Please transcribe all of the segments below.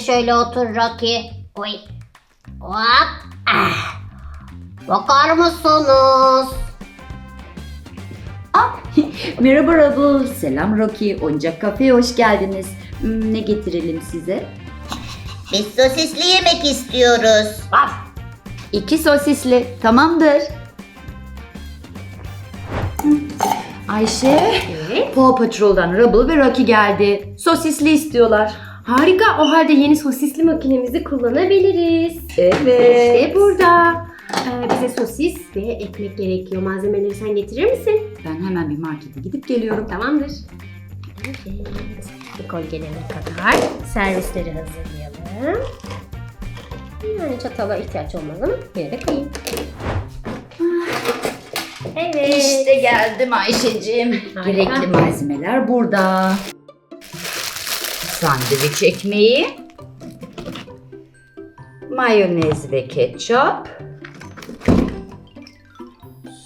şöyle otur Rocky. Oy. Hop. Ah. Bakar mısınız? Merhaba Rabul, selam Rocky. Oyuncak kafeye hoş geldiniz. Hmm, ne getirelim size? Biz sosisli yemek istiyoruz. Vaf. İki sosisli, tamamdır. Ayşe, Evet. Paw Patrol'dan Rubble ve Rocky geldi. Sosisli istiyorlar. Harika. O halde yeni sosisli makinemizi kullanabiliriz. Evet. İşte burada. Ee, bize sosis ve ekmek gerekiyor. Malzemeleri sen getirir misin? Ben hemen bir markete gidip geliyorum. Tamamdır. Evet. Nikol gelene kadar servisleri hazırlayalım. Yani çatala ihtiyaç olmaz ama yine de koyayım. Evet. İşte geldim Ayşe'cim. Gerekli malzemeler burada. Sandviç ekmeği. Mayonez ve ketçap.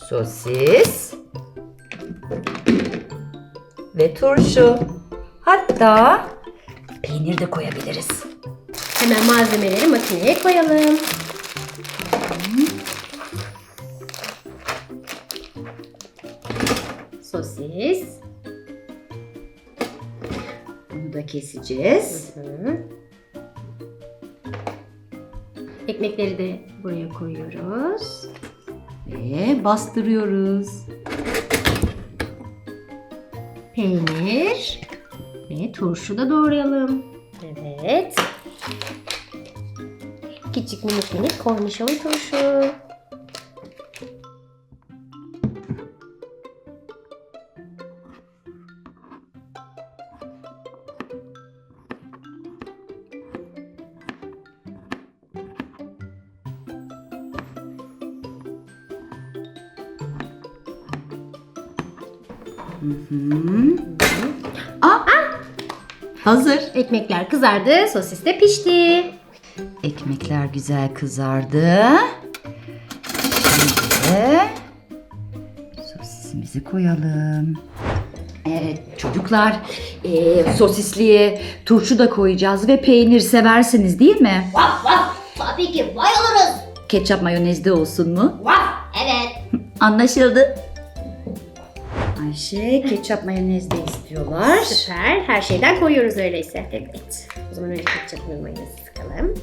Sosis. Ve turşu. Hatta peynir de koyabiliriz. Hemen malzemeleri makineye koyalım. Sosis. Bunu da keseceğiz. Hı. Ekmekleri de buraya koyuyoruz. Ve bastırıyoruz. Peynir ve turşu da doğrayalım. Evet. Küçük minik minik kornişon turşu. Hmm. Aa, hazır. Ekmekler kızardı, sosis de pişti. Ekmekler güzel kızardı. Şimdi sosisimizi koyalım. Evet çocuklar eee, sosisliye turşu da koyacağız ve peynir seversiniz değil mi? Vaf vaf. Tabii ki bayılırız. Ketçap mayonezde olsun mu? Vaf. Evet. Anlaşıldı. Ayşe ketçap mayonezde istiyorlar. Süper. Her şeyden koyuyoruz öyleyse. Evet. O zaman öyle ketçap ve mayonezi sıkalım.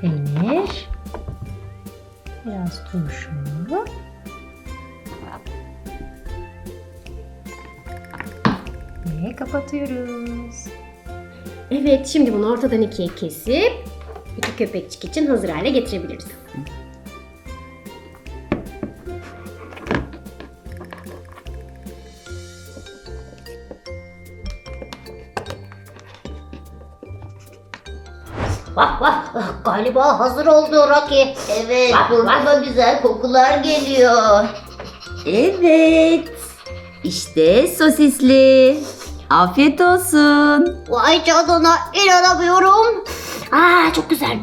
Peynir. Biraz turşu. Ve kapatıyoruz. Evet, şimdi bunu ortadan ikiye kesip iki köpekçik için hazır hale getirebiliriz. Vaf. Ah, Galiba hazır oldu Rocky. Evet, Bak, burnuma bak. güzel kokular geliyor. Evet. İşte sosisli. Afiyet olsun. Vay canına inanamıyorum. Aa çok güzel.